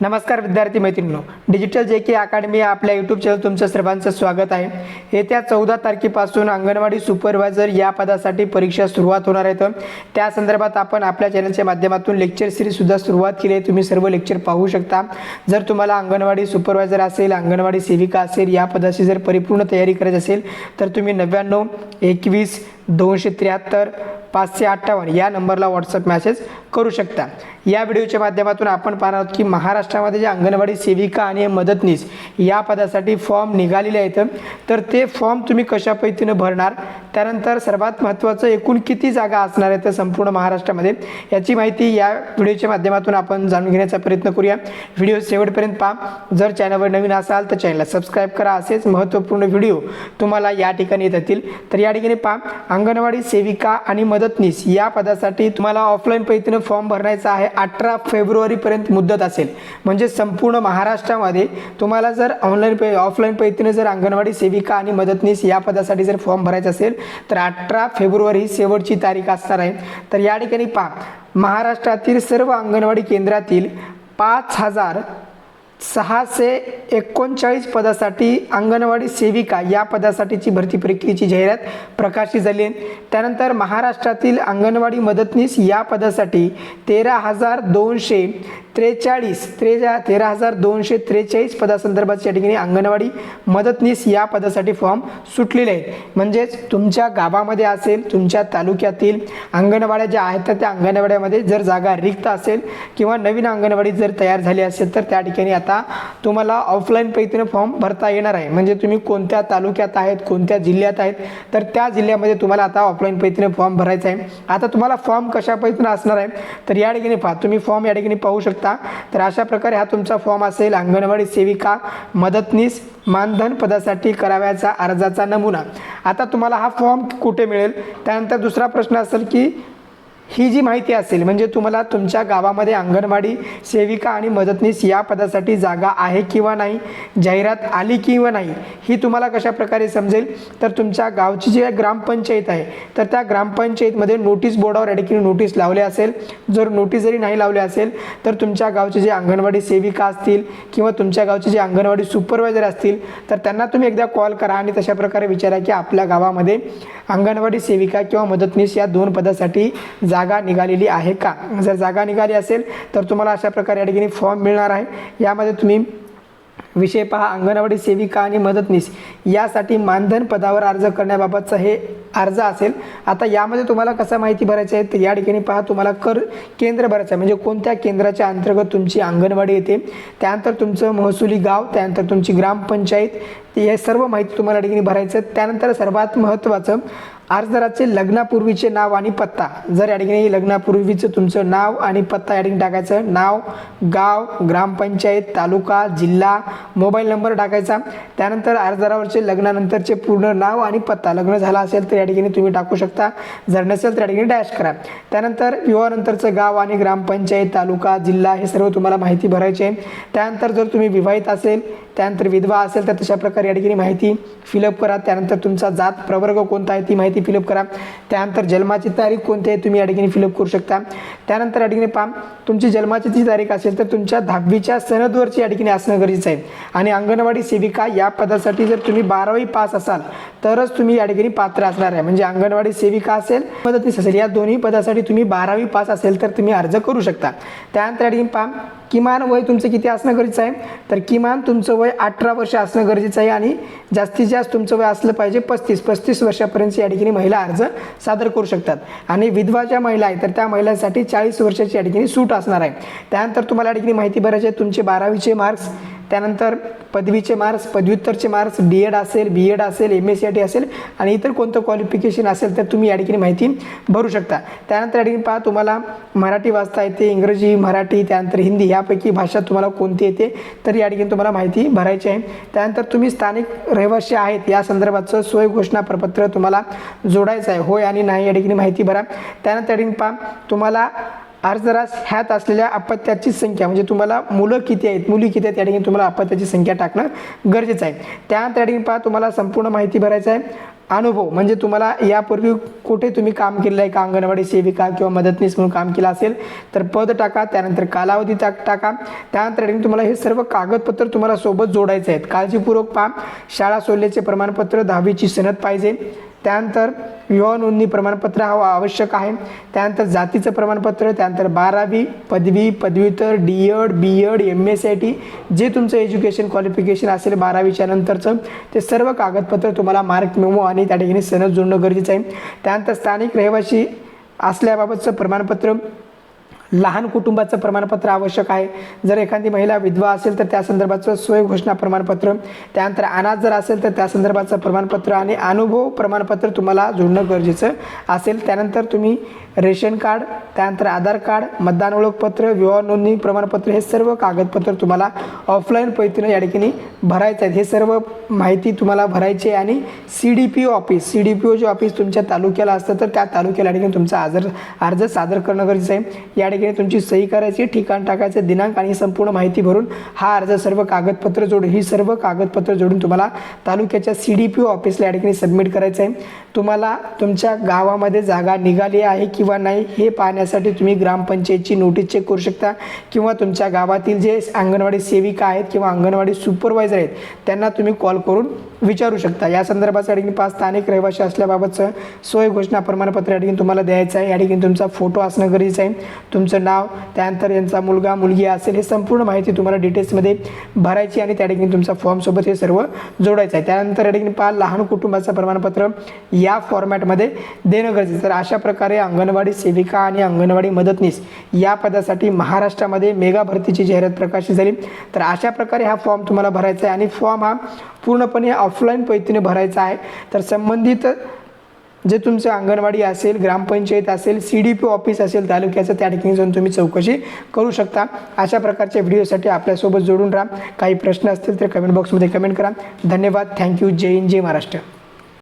नमस्कार विद्यार्थी मैत्रिणींनो. डिजिटल जे के अकॅडमी आपल्या यूट्यूब चॅनल तुमचं सर्वांचं स्वागत आहे. येत्या चौदा तारखेपासून अंगणवाडी सुपरवायझर या पदासाठी परीक्षा सुरुवात होणार आहेत. त्या संदर्भात आपण आपल्या चॅनलच्या माध्यमातून लेक्चर सिरीजसुद्धा सुरुवात केली आहे. तुम्ही सर्व लेक्चर पाहू शकता. जर तुम्हाला अंगणवाडी सुपरवायझर असेल अंगणवाडी सेविका असेल या पदाची जर परिपूर्ण तयारी करायची असेल तर तुम्ही नव्याण्णव एकवीस दोनशे त्र्याहत्तर पाचशे अठ्ठावन्न या नंबरला व्हॉट्सअप मॅसेज करू शकता. या व्हिडिओच्या माध्यमातून आपण पाहणार आहोत की महाराष्ट्रामध्ये जे अंगणवाडी सेविका आणि मदतनीस या पदासाठी फॉर्म निघालेले आहेत. तर ते फॉर्म तुम्ही कशा पद्धतीनं भरणार? त्यानंतर सर्वात महत्त्वाचं एकूण किती जागा असणार आहे तर संपूर्ण महाराष्ट्रामध्ये याची माहिती या व्हिडिओच्या माध्यमातून आपण जाणून घेण्याचा प्रयत्न करूया. व्हिडिओ शेवटपर्यंत पहा. जर चॅनलवर नवीन असाल तर चॅनलला सबस्क्राईब करा. असेच महत्त्वपूर्ण व्हिडिओ तुम्हाला या ठिकाणी येत असतील. तर या ठिकाणी पहा. अंगणवाडी सेविका आणि मदतनीस या पदासाठी तुम्हाला ऑफलाईन पद्धतीनं फॉर्म भरण्याचा आहे. अठरा फेब्रुवारीपर्यंत मुदत असेल. म्हणजे संपूर्ण महाराष्ट्रामध्ये तुम्हाला जर ऑनलाईन पे ऑफलाईन पद्धतीने जर अंगणवाडी सेविका आणि मदतनीस या पदासाठी जर फॉर्म भरायचा असेल तर अठरा फेब्रुवारी ही शेवटची तारीख असणार आहे. तर या ठिकाणी पहा महाराष्ट्रातील सर्व अंगणवाडी केंद्रातील पाच हजार सहाशे एकोणचाळीस पदासाठी अंगणवाडी सेविका या पदासाठीची भरती प्रक्रियेची जाहिरात प्रकाशित झाली आहे. त्यानंतर महाराष्ट्रातील अंगणवाडी मदतनीस या पदासाठी तेरा हजार दोनशे त्रेचाळीस त्रेचा तेरा हजार दोनशे त्रेचाळीस पदासंदर्भात या ठिकाणी अंगणवाडी मदतनीस या पदासाठी फॉर्म सुटलेले आहेत. म्हणजेच तुमच्या गावामध्ये असेल तुमच्या तालुक्यातील अंगणवाड्या ज्या आहेत तर त्या अंगणवाड्यामध्ये जर जागा रिक्त असेल किंवा नवीन अंगणवाडी जर तयार झाली असेल तर त्या ठिकाणी आता तुम्हाला ऑफलाईन पद्धतीने फॉर्म भरता येणार आहे. म्हणजे तुम्ही कोणत्या तालुक्यात आहेत कोणत्या जिल्ह्यात आहेत तर त्या जिल्ह्यामध्ये तुम्हाला आता ऑफलाईन पद्धतीने फॉर्म भरायचा आहे. आता तुम्हाला फॉर्म कशा पद्धतीने असणार आहे तर या ठिकाणी पहा. तुम्ही फॉर्म या ठिकाणी पाहू शकता. तर अशा प्रकारे हा तुमचा फॉर्म असेल. अंगणवाडी सेविका मदतनीस मानधन पदासाठी करावयाचा अर्जाचा नमुना. आता तुम्हाला हा फॉर्म कुठे मिळेल? त्यानंतर दुसरा प्रश्न असेल की ही जी माहिती असेल म्हणजे तुम्हाला तुमच्या गावामध्ये अंगणवाडी सेविका आणि मदतनीस या पदासाठी जागा आहे किंवा नाही जाहिरात आली किंवा नाही ही तुम्हाला कशा प्रकारे समजेल? तर तुमच्या गावची जी ग्रामपंचायत आहे तर त्या ग्रामपंचायतमध्ये नोटीस बोर्डावर या नोटीस लावले असेल. जर नोटीस जरी नाही लावले असेल तर तुमच्या गावचे जे अंगणवाडी सेविका असतील किंवा तुमच्या गावचे जे अंगणवाडी सुपरवायझर असतील तर त्यांना तुम्ही एकदा कॉल करा आणि तशा प्रकारे विचारा की आपल्या गावामध्ये अंगणवाडी सेविका किंवा मदतनीस या दोन पदासाठी जा जागा निघालेली आहे का? जर जागा निघाली असेल तर तुम्हाला अशा प्रकारे या ठिकाणी फॉर्म मिळणार आहे. यामध्ये तुम्ही विषय पहा अंगणवाडी सेविका आणि मदतनीस यासाठी मानधन पदावर अर्ज करण्याबाबतचा हे अर्ज असेल. आता यामध्ये तुम्हाला कसं माहिती भरायची आहे तर या ठिकाणी पहा तुम्हाला कर केंद्र भरायचं आहे. म्हणजे कोणत्या केंद्राच्या अंतर्गत तुमची अंगणवाडी येते? त्यानंतर तुमचं महसुली गाव त्यानंतर तुमची ग्रामपंचायत हे सर्व माहिती तुम्हाला या ठिकाणी भरायचं आहे. त्यानंतर सर्वात महत्त्वाचं अर्जदाराचे लग्नापूर्वीचे नाव आणि पत्ता. जर या ठिकाणी लग्नापूर्वीचं तुमचं नाव आणि पत्ता या ठिकाणी टाकायचं नाव गाव ग्रामपंचायत तालुका जिल्हा मोबाईल नंबर टाकायचा. त्यानंतर अर्जदारावरचे लग्नानंतरचे पूर्ण नाव आणि पत्ता. लग्न झाला असेल तर या ठिकाणी तुम्ही टाकू शकता. जर नसेल तर या ठिकाणी डॅश करा. त्यानंतर विवाहानंतरचं गाव आणि ग्रामपंचायत तालुका जिल्हा हे सर्व तुम्हाला माहिती भरायची आहे. त्यानंतर जर तुम्ही विवाहित असेल त्यानंतर विधवा असेल तर तशा प्रकारे या ठिकाणी माहिती फिलअप करा. त्यानंतर तुमचा जात प्रवर्ग कोणता आहे ती माहिती ती फिलअप करा. त्यानंतर जन्माची तारीख कोणती आहे तुम्ही या ठिकाणी फिलअप करू शकता. त्यानंतर या ठिकाणी पहा तुमची जन्माची जी तारीख असेल तर तुमच्या दहावीच्या सनदवरची या ठिकाणी असणं गरजेचं आहे. आणि अंगणवाडी सेविका या पदासाठी जर तुम्ही बारावी पास असाल तरच तुम्ही या ठिकाणी पात्र असणार आहे. म्हणजे अंगणवाडी सेविका असेल मदतीस असेल या दोन्ही पदासाठी तुम्ही बारावी पास असेल तर तुम्ही अर्ज करू शकता. त्यानंतर या ठिकाणी पहा किमान वय तुमचं किती असणं गरजेचं आहे? तर किमान तुमचं वय अठरा वर्ष असणं गरजेचं आहे आणि जास्तीत जास्त तुमचं वय असलं पाहिजे पस्तीस. पस्तीस वर्षापर्यंत या ठिकाणी महिला अर्ज सादर करू शकतात. आणि विधवा ज्या महिला आहेत तर त्या महिलांसाठी चाळीस वर्षाची या ठिकाणी सूट असणार आहे. त्यानंतर तुम्हाला या ठिकाणी माहिती भरायची आहे तुमचे बारावीचे मार्क्स त्यानंतर पदवीचे मार्क्स पदव्युत्तरचे मार्क्स डी एड असेल बी एड असेल M S C I T असेल आणि इतर कोणतं क्वालिफिकेशन असेल तर तुम्ही या ठिकाणी माहिती भरू शकता. त्यानंतर या ठिकाणी पहा तुम्हाला मराठी वाचता येते इंग्रजी मराठी त्यानंतर हिंदी यापैकी भाषा तुम्हाला कोणती येते तर या ठिकाणी तुम्हाला माहिती भरायची आहे. त्यानंतर तुम्ही स्थानिक रहिवासी आहेत या संदर्भाचं सोय घोषणा प्रपत्र तुम्हाला जोडायचं आहे. होय आणि नाही या ठिकाणी माहिती भरा. त्यानंतर या ठिकाणी पहा तुम्हाला अर्जदारास ह्यात असलेल्या अपत्याची संख्या म्हणजे तुम्हाला मुलं किती आहेत मुली किती आहेत त्या ठिकाणी तुम्हाला अपत्याची संख्या टाकणं गरजेचं आहे. त्यानंतर त्या ठिकाणी पहा तुम्हाला संपूर्ण माहिती भरायचं आहे. अनुभव म्हणजे तुम्हाला यापूर्वी कुठे तुम्ही काम केलेलं आहे का अंगणवाडी सेविका किंवा मदतनीस म्हणून काम केलं असेल तर पद टाका त्यानंतर कालावधी टाक टाका. त्यानंतर ठिकाणी तुम्हाला हे सर्व कागदपत्र तुम्हाला सोबत जोडायचे आहेत. काळजीपूर्वक पहा शाळा सोडल्याचे प्रमाणपत्र दहावीची सनद पाहिजे. त्यानंतर विवाह नोंदणी प्रमाणपत्र हा आवश्यक आहे. त्यानंतर जातीचं प्रमाणपत्र त्यानंतर बारावी पदवी पदव्युत्तर D Ed B Ed M S I T जे तुमचं एज्युकेशन क्वालिफिकेशन असेल बारावीच्या नंतरचं ते सर्व कागदपत्र तुम्हाला मार्क मेमो आणि त्या ठिकाणी सनद जोडणं गरजेचं आहे. त्यानंतर स्थानिक रहिवासी असल्याबाबतचं प्रमाणपत्र लहान कुटुंबाचं प्रमाणपत्र आवश्यक आहे. जर एखादी महिला विधवा असेल तर त्या संदर्भाचं स्वयंघोषणा प्रमाणपत्र. त्यानंतर अनाथ जर असेल तर त्या संदर्भाचं प्रमाणपत्र आणि अनुभव प्रमाणपत्र तुम्हाला जोडणं गरजेचं असेल. त्यानंतर तुम्ही रेशन कार्ड त्यानंतर आधार कार्ड मतदान ओळखपत्र विवाह नोंदणी प्रमाणपत्र हे सर्व कागदपत्र तुम्हाला ऑफलाईन पद्धतीनं या ठिकाणी भरायचं आहे हे सर्व माहिती तुम्हाला भरायची आहे आणि C D P O office C D P O जे ऑफिस तुमच्या तालुक्याला असतं तर त्या तालुक्याला ठिकाणी तुमचा आजर अर्ज सादर करणं गरजेचं आहे. या ठिकाणी तुमची सही करायची ठिकाण टाकायचं दिनांक आणि संपूर्ण माहिती भरून हा अर्ज सर्व कागदपत्र जोडून ही सर्व कागदपत्र जोडून तुम्हाला तालुक्याच्या सी डी पी ओ ऑफिसला या ठिकाणी सबमिट करायचं आहे. तुम्हाला तुमच्या गावामध्ये जागा निघाली आहे किंवा नाही हे पाहण्यासाठी तुम्ही ग्रामपंचायतची नोटीस चेक करू शकता. किंवा तुमच्या गावातील जे अंगणवाडी सेविका आहेत किंवा अंगणवाडी सुपरवायझर आहेत त्यांना तुम्ही कॉल करून विचारू शकता. या संदर्भात या ठिकाणी पाच स्थानिक रहिवासी असल्याबाबतचं सोय घोषणा प्रमाणपत्र या ठिकाणी तुम्हाला द्यायचं आहे. या ठिकाणी तुमचा फोटो असणं गरजेचं आहे. तुम तुमचं नाव त्यानंतर यांचा मुलगा मुलगी असेल हे संपूर्ण माहिती तुम्हाला डिटेल्समध्ये भरायची आणि त्या ठिकाणी तुमचा फॉर्मसोबत हे सर्व जोडायचं आहे. त्यानंतर या ठिकाणी पहा लहान कुटुंबाचं प्रमाणपत्र या फॉर्मॅटमध्ये देणं गरजेचं तर अशा प्रकारे अंगणवाडी सेविका आणि अंगणवाडी मदतनीस या पदासाठी महाराष्ट्रामध्ये मेगा भरतीची जाहिरात प्रकाशित झाली. तर अशा प्रकारे हा फॉर्म तुम्हाला भरायचा आहे आणि फॉर्म हा पूर्णपणे ऑफलाईन पद्धतीने भरायचा आहे. तर संबंधित जे तुमचं अंगणवाडी असेल ग्रामपंचायत असेल सी डी पी ऑफिस असेल तालुक्याचं त्या ठिकाणी जाऊन तुम्ही चौकशी करू शकता. अशा प्रकारच्या व्हिडिओसाठी आपल्यासोबत जोडून राहा. काही प्रश्न असतील तर कमेंट बॉक्समध्ये कमेंट करा. धन्यवाद. थँक्यू जय हिंद जय महाराष्ट्र.